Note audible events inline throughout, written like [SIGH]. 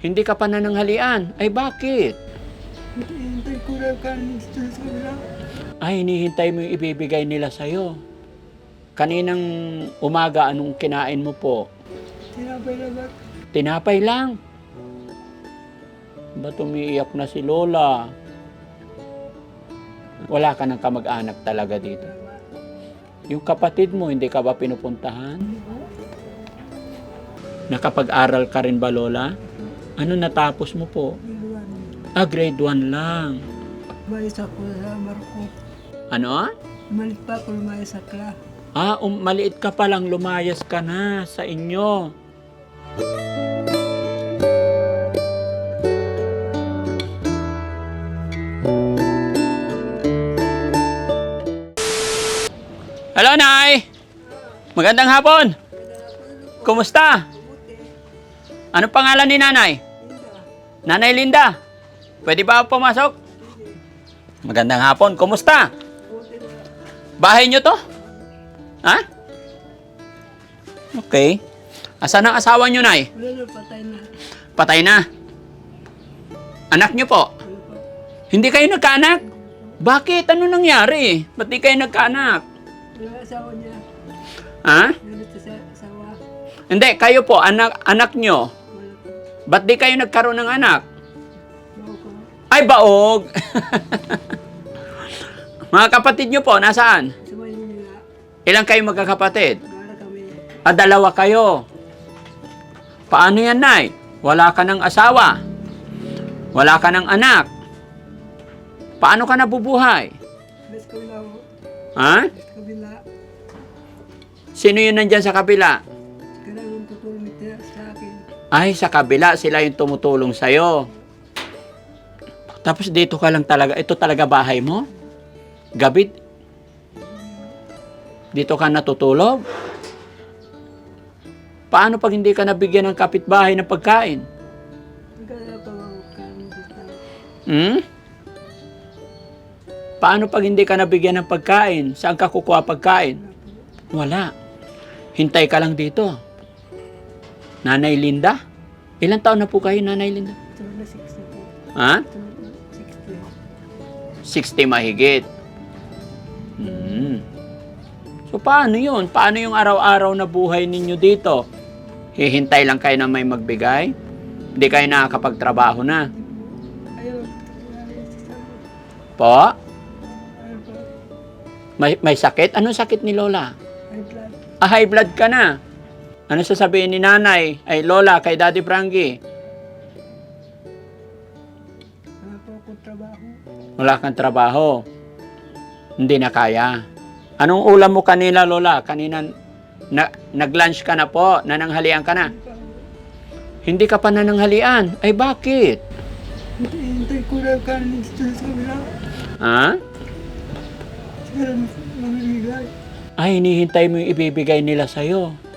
Hindi ka pa nananghalian. Ay bakit? Hintay ko lang kanin sa kabila. Ay, hinihintay mo yung ibibigay nila sa'yo. Kaninang umaga, anong kinain mo po? Tinapay lang? Tinapay lang. Ba't umiiyak na si Lola? Wala ka ng kamag-anak talaga dito. Yung kapatid mo, hindi ka ba pinupuntahan? Nakapag-aral ka rin ba, Lola? Ano natapos mo po? Ah, grade 1 lang. Umayos ako sa Marco. Ano? Malit pa ako lumayas sa kla. Ah, um, maliit ka pa lang, lumayas ka na sa inyo. Hello, Nay! Magandang hapon! Kumusta? Ano pangalan ni Nanay? Nanay Linda. Pwede ba ako pumasok? Magandang hapon. Kumusta? Bahay nyo to? Ha? Okay. Asan ang asawa nyo, Nay? Patay na. Patay na. Anak nyo po? Hindi kayo nagkaanak? Bakit? Ano nangyari? Ba't di kayo nagkaanak? Wala asawa niya. Ha? Sa asawa. Hindi, kayo po, anak, anak nyo. Ba't di kayo nagkaroon ng anak? Ay, baog! [LAUGHS] Mga kapatid nyo po, nasaan? Ilang kayo magkakapatid? Ah, dalawa kayo. Paano yan, Nay? Wala ka ng asawa. Wala ka ng anak. Paano ka nabubuhay? Ha? Sino yun nandyan sa kabila? Ay, sa kabila, sila yung tumutulong sa'yo. Tapos dito ka lang talaga, ito talaga bahay mo? Gabi? Dito ka natutulog? Paano pag hindi ka nabigyan ng kapitbahay ng pagkain? Hmm? Paano pag hindi ka nabigyan ng pagkain? Saan ka kukuha pagkain? Wala. Hintay ka lang dito. Nanay Linda? Ilan taon na po kayo, Nanay Linda? Sunod na 60 po. Ha? Sunod na 60 60. mahigit. Hmm. So paano yun? Paano yung araw-araw na buhay ninyo dito? Hihintay lang kayo na may magbigay? Hindi kayo nakakapagtrabaho na? Po. May, may sakit? Anong sakit ni Lola? High blood. Ah, high blood ka na. Ano sasabihin ni nanay? Ay, Lola, kay Daddy Frankie. Wala po akong trabaho. Wala kang trabaho. Hindi na kaya. Anong ulam mo kanina, Lola? Kanina, na, nag-lunch ka na po. Nananghalian ka na. Hindi ka pa nananghalian. Ay, bakit? Hintay ko lang kanin sa kabila. Ha? Siguro mamimigay. Ay, hinihintay mo yung ibibigay nila sa'yo.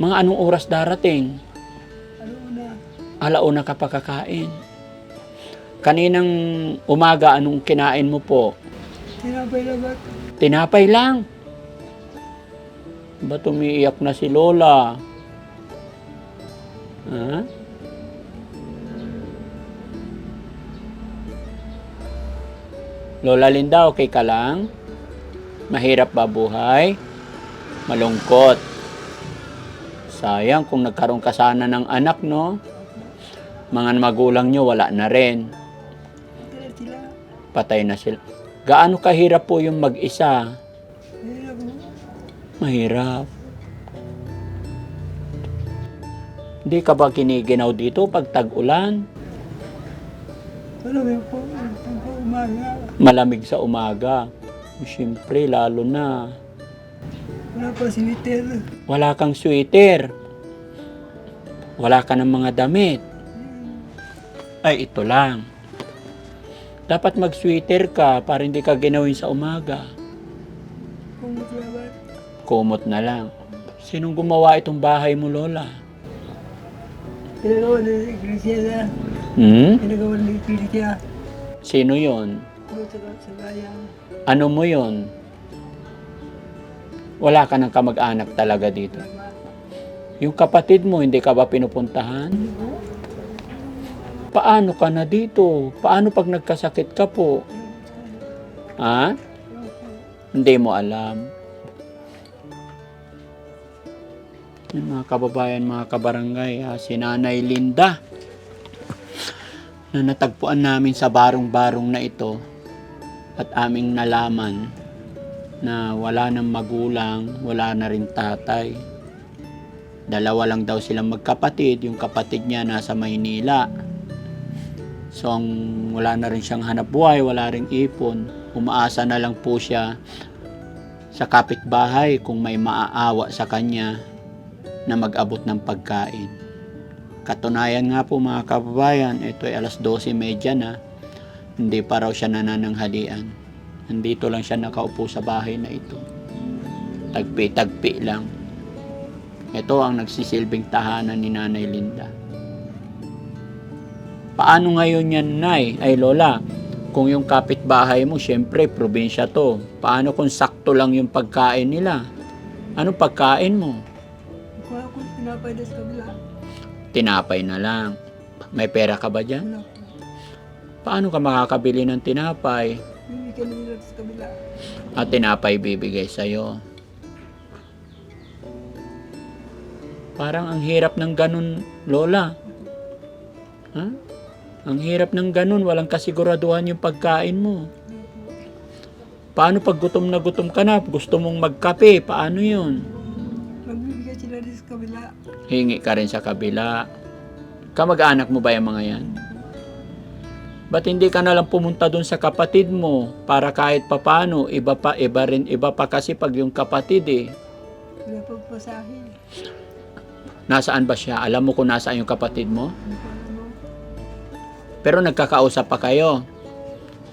Mga anong oras darating? Ano na? Alauna ka pa kakain. Kaninang umaga, anong kinain mo po? Tinapay lang ba? Tinapay lang. Ba't umiiyak na si Lola? Ha? Lola Linda, okay ka lang? Mahirap ba buhay? Malungkot. Sayang kung nagkaroon ka sana ng anak, no? Mga magulang nyo, wala na rin. Patay na sila. Gaano kahirap po yung mag-isa? Mahirap. Hindi ka ba kiniginaw dito pag tag-ulan? Alam mo po, umaga. Malamig sa umaga. Siyempre, lalo na. Wala pa si Witter. Wala kang sweater. Wala ka ng mga damit. Ay, ito lang. Dapat mag-sweater ka para hindi ka ginawin sa umaga. Kung maglaban. Kumot na lang. Sinong gumawa itong bahay mo, Lola? Pinagawa ng iglesia na. Hmm? Pinagawa ng iglesia. Sino yon? Ano mo yon? Wala ka ng kamag-anak talaga dito. Yung kapatid mo, hindi ka ba pinupuntahan? Ano? Paano ka na dito? Paano pag nagkasakit ka po? Ha? Hindi mo alam. Yan, mga kababayan, mga kabarangay, ha, si Nanay Linda na natagpuan namin sa barong-barong na ito at aming nalaman na wala nang magulang, wala na rin tatay. Dalawa lang daw silang magkapatid, yung kapatid niya nasa Maynila. So, ang wala na rin siyang hanap buhay, wala ring ipon. Umaasa na lang po siya sa kapitbahay kung may maaawa sa kanya na mag-abot ng pagkain. Katunayan nga po mga kababayan, ito ay alas 12.30 na, hindi pa raw siya nanananghalian. Nandito lang siya nakaupo sa bahay na ito. Tagpi-tagpi lang. Ito ang nagsisilbing tahanan ni Nanay Linda. Paano ngayon yan, Nay? Ay, Lola, kung yung kapitbahay mo, syempre, probinsya to. Paano kung sakto lang yung pagkain nila? Anong pagkain mo? Kuha ko tinapay doon sa kabila. Tinapay na lang. May pera ka ba dyan? Wala. Paano ka makakabili ng tinapay? Bibigyan nila sa kabila. At tinapay bibigay sa'yo. Parang ang hirap ng ganun, Lola. Ha? Ang hirap ng ganun, walang kasiguraduhan yung pagkain mo. Paano pag gutom na gutom ka na, gusto mong magkape, paano yun? Magbibigay sila doon sa kabila. Hingi ka rin sa kabila. Kamag-anak mo ba yung mga yan? Ba't hindi ka na lang pumunta doon sa kapatid mo para kahit papano, iba pa, iba rin, iba pa kasi pag yung kapatid eh. Wala. Nasaan ba siya? Alam mo kung nasaan yung kapatid mo? Pero nagkakausap pa kayo.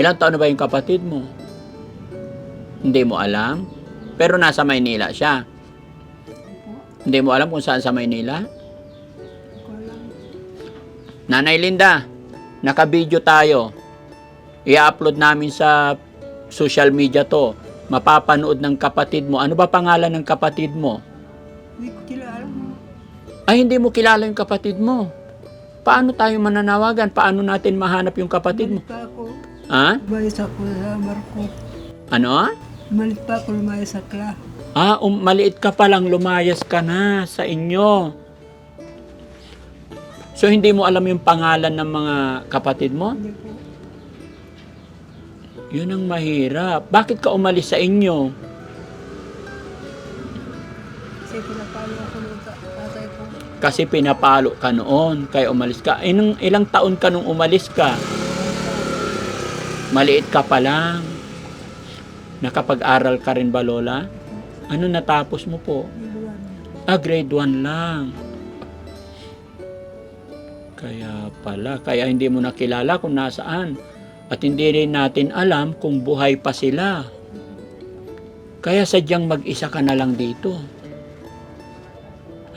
Ilang taon na ba yung kapatid mo? Hindi mo alam? Pero nasa Maynila siya. Hindi mo alam kung saan sa Maynila? Nanay Linda, naka-video tayo. I-upload namin sa social media to. Mapapanood ng kapatid mo. Ano ba pangalan ng kapatid mo? Hindi ko kilala mo. Ay, hindi mo kilala yung kapatid mo. Paano tayo mananawagan? Paano natin mahanap yung kapatid mo? Malit pa ako. Ha? Lumayas ako sa barko. Ano? Malit pa ako lumayas sa kla. Ah, um, maliit ka pa lang, lumayas ka na sa inyo. So, hindi mo alam yung pangalan ng mga kapatid mo? Hindi. Yun ang mahirap. Bakit ka umalis sa inyo? Kasi pinapalo ako ng ta- tatay ko. Kasi pinapalo ka noon, kaya umalis ka. Ilang, ilang taon ka nung umalis ka? Maliit ka pa lang. Nakapag-aral ka rin ba, Lola? Ano natapos mo po? Ah, grade 1 lang. Kaya pala, kaya hindi mo nakilala kung nasaan. At hindi rin natin alam kung buhay pa sila. Kaya sadyang mag-isa ka na lang dito.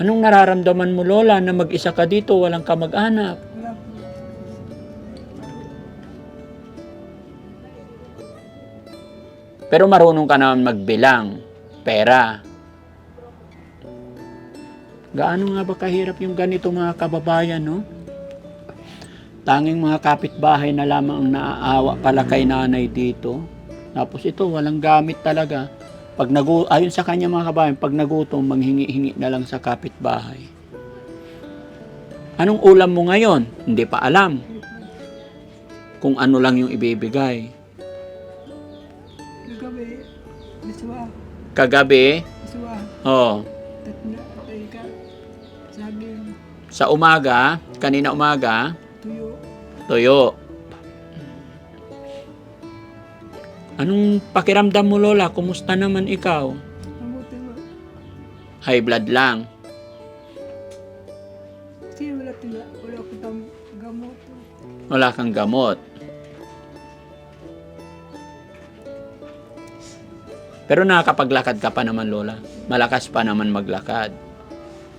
Anong nararamdaman mo, Lola, na mag-isa ka dito, walang kamag-anak? Pero marunong ka naman magbilang. Pera. Gaano nga ba kahirap yung ganito mga kababayan, no? Tanging mga kapitbahay na lamang ang naaawa pala kay nanay dito. Tapos ito, walang gamit talaga. Pag nagu ayon sa kanya mga kababayan, pag nagutom, manghingi-hingi na lang sa kapitbahay. Anong ulam mo ngayon? Hindi pa alam kung ano lang yung ibibigay. Kagabi. Biswa. Kagabi, Biswa. oh, Tatna. Tayka. Saging. sa umaga, kanina umaga, Tuyo. Anong pakiramdam mo, Lola? Kumusta naman ikaw? Mabuti mo. High blood lang. Kasi wala tila. Wala ko tam gamot. Wala kang gamot. Pero nakakapaglakad ka pa naman, Lola. Malakas pa naman maglakad.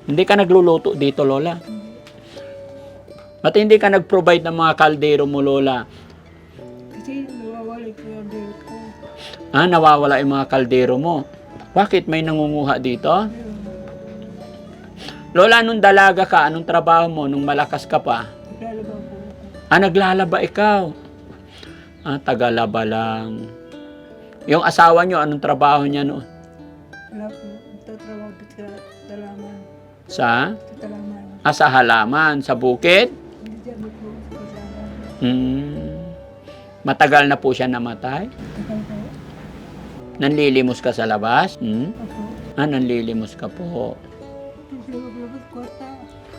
Hindi ka nagluluto dito, Lola. Ba't hindi ka nag-provide ng mga kaldero mo, Lola? Kasi nawawala yung date ko. Ah, nawawala yung mga kaldero mo. Bakit may nangunguha dito? Lola, nung dalaga ka, anong trabaho mo nung malakas ka pa? Naglalaba po. Ah, naglalaba ikaw. Ah, tagalaba lang. Yung asawa nyo, anong trabaho niya noon? Wala po. Tatrabaho dito sa talaman. Sa? Sa talaman. Ah, sa halaman, sa bukid? Hmm. Matagal na po siya namatay? Tagal po. Nanlilimos ka sa labas? Hmm? Opo. Ah, nanlilimos ka po. Problema ko lang kwarta.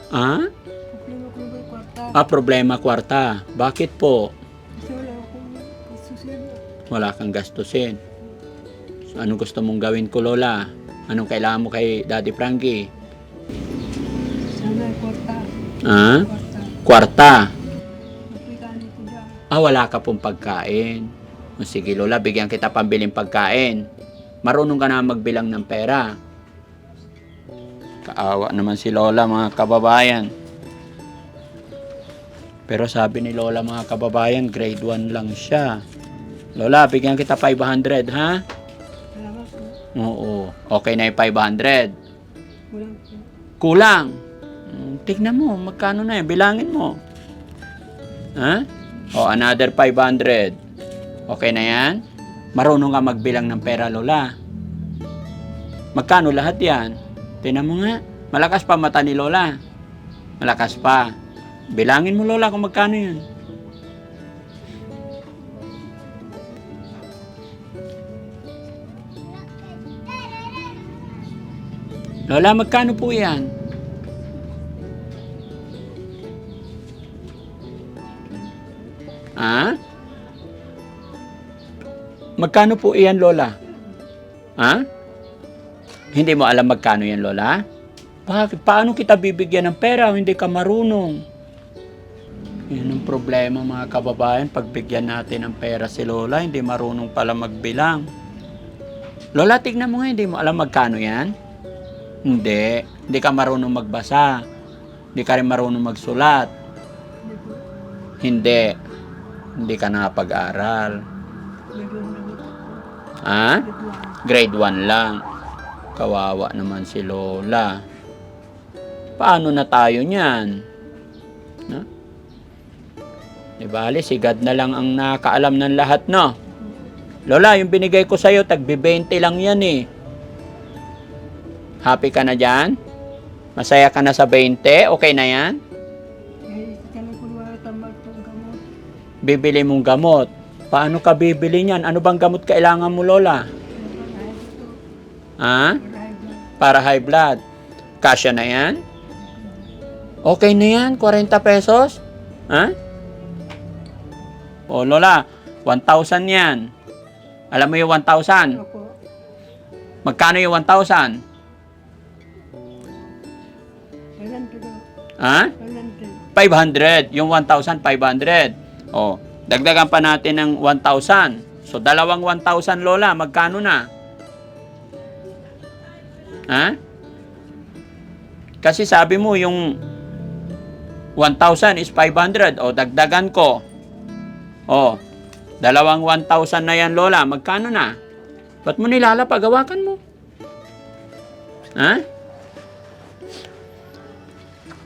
Ah? Problema ko kwarta. Ah, problema kwarta. Bakit po? Kasi wala akong kasusin. Wala kang gastusin. So, anong gusto mong gawin ko, Lola? Anong kailangan mo kay Daddy Frankie? Sana kwarta. Ah? Kwarta. Kwarta. Ah, wala ka pong pagkain. O, sige, Lola, bigyan kita pambiling pagkain. Marunong ka na magbilang ng pera. Kaawa naman si Lola, mga kababayan. Pero sabi ni Lola, mga kababayan, grade 1 lang siya. Lola, bigyan kita 500, ha? Oo. Okay na yung 500. Kulang. Kulang. Mm, Tignan mo, magkano na yun? Bilangin mo. Ha? O, another 500. Okay na yan? Marunong ka magbilang ng pera, Lola. Magkano lahat yan? Tingnan mo nga. Malakas pa mata ni Lola. Malakas pa. Bilangin mo, Lola, kung magkano yun. Lola, magkano po yan? Ha? Magkano po iyan, Lola? Ha? Hindi mo alam magkano yan, Lola? Bakit? Paano kita bibigyan ng pera hindi ka marunong? Yan ang problema mga kababayan. Pagbigyan natin ng pera si Lola, hindi marunong pala magbilang. Lola, tignan mo nga, hindi mo alam magkano yan? Hindi. Hindi ka marunong magbasa. Hindi ka rin marunong magsulat. Hindi. Hindi. Ka nakapag-aral. Ha? Grade 1 lang. Kawawa naman si Lola. Paano na tayo niyan? No? Di bali, si God na lang ang nakaalam ng lahat, no? Lola, yung binigay ko sa'yo, tagbi-20 lang yan eh. Happy ka na dyan? Masaya ka na sa 20? Okay na yan? Bibili mong gamot. Paano ka bibili niyan? Ano bang gamot kailangan mo, Lola? Ha? Para high blood. Kasya na yan? Okay na yan, 40 pesos? Ha? O Lola, 1,000 yan. Alam mo yung 1,000? Opo. Magkano yung 1,000? Kailan to daw? Ha? Kailan to? 500. Yung 1,500. O, dagdagan pa natin ng 1,000. So, dalawang 1,000 Lola, magkano na? Ha? Kasi sabi mo, yung 1,000 is 500. O, dagdagan ko. O, dalawang 1,000 na yan, Lola. Magkano na? Ba't mo nilalapag? Hawakan mo. Ha?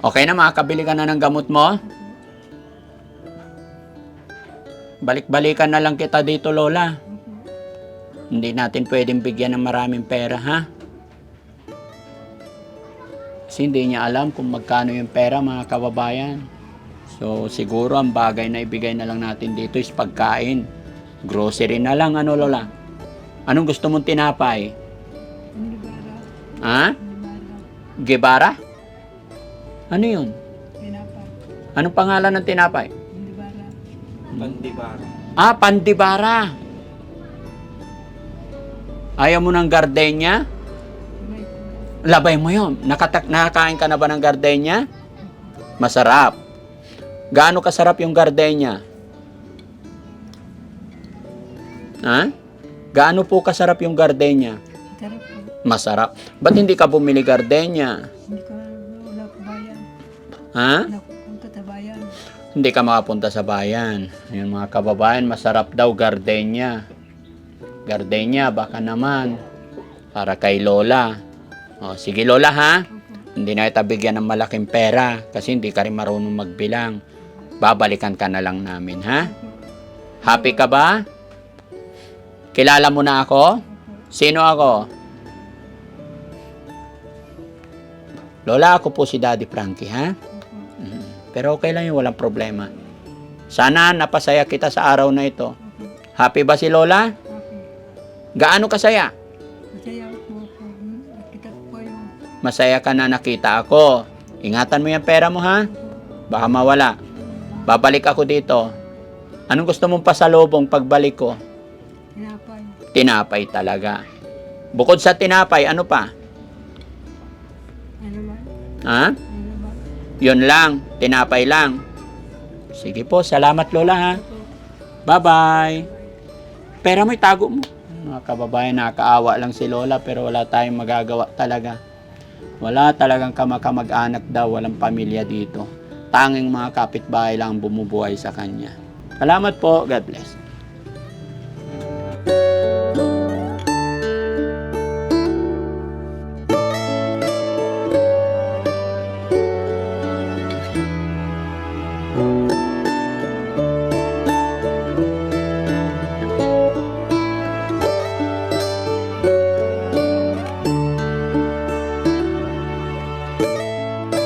Okay na, makakabili ka na ng gamot mo? Balik-balikan na lang kita dito, Lola. Hindi natin pwedeng bigyan ng maraming pera, ha? Kasi hindi niya alam kung magkano yung pera, mga kababayan. So, siguro ang bagay na ibigay na lang natin dito is pagkain. Grocery na lang, ano, Lola? Anong gusto mong tinapay? Ha? Gebara? Ano yun? Pinapa. Anong pangalan ng tinapay? Pandibara. Ah, pandibara. Ayaw mo ng gardenia? Ko. Labay mo yun. Nakatak nakakain ka na ba ng gardenia? Masarap. Gaano kasarap yung gardenia? Ha? Gaano po kasarap yung gardenia? Masarap. Ba't hindi ka bumili gardenia? Hindi ka wala ko bayan. Ha? Wala ko. Hindi ka makapunta sa bayan. Yung mga kababayan, masarap daw gardenia. Gardenia, baka naman. Para kay Lola. O, sige Lola ha. Hindi na kita bigyan ng malaking pera kasi hindi ka rin marunong magbilang. babalikan ka na lang namin, ha? Happy ka ba? Kilala mo na ako? Sino ako? Lola, ako po si Daddy Frankie, ha? Pero okay lang yun, walang problema. Sana napasaya kita sa araw na ito. Happy ba si Lola? Gaano kasaya? Masaya po. Nakita ko yung Masaya ka na nakita ako. Ingatan mo yung pera mo, ha? Baka mawala. Babalik ako dito. Anong gusto mong pasalubong pagbalik ko? tinapay. Tinapay talaga. Bukod sa tinapay, ano pa? Ano ba? Ha? Yun lang. Tinapay lang. Sige po, salamat Lola ha. Bye-bye. Pera mo itago mo. Mga kababayan, nakakaawa lang si Lola pero wala tayong magagawa talaga. Wala talagang kamakamag-anak daw, walang pamilya dito. Tanging mga kapitbahay lang ang bumubuhay sa kanya. Salamat po. God bless.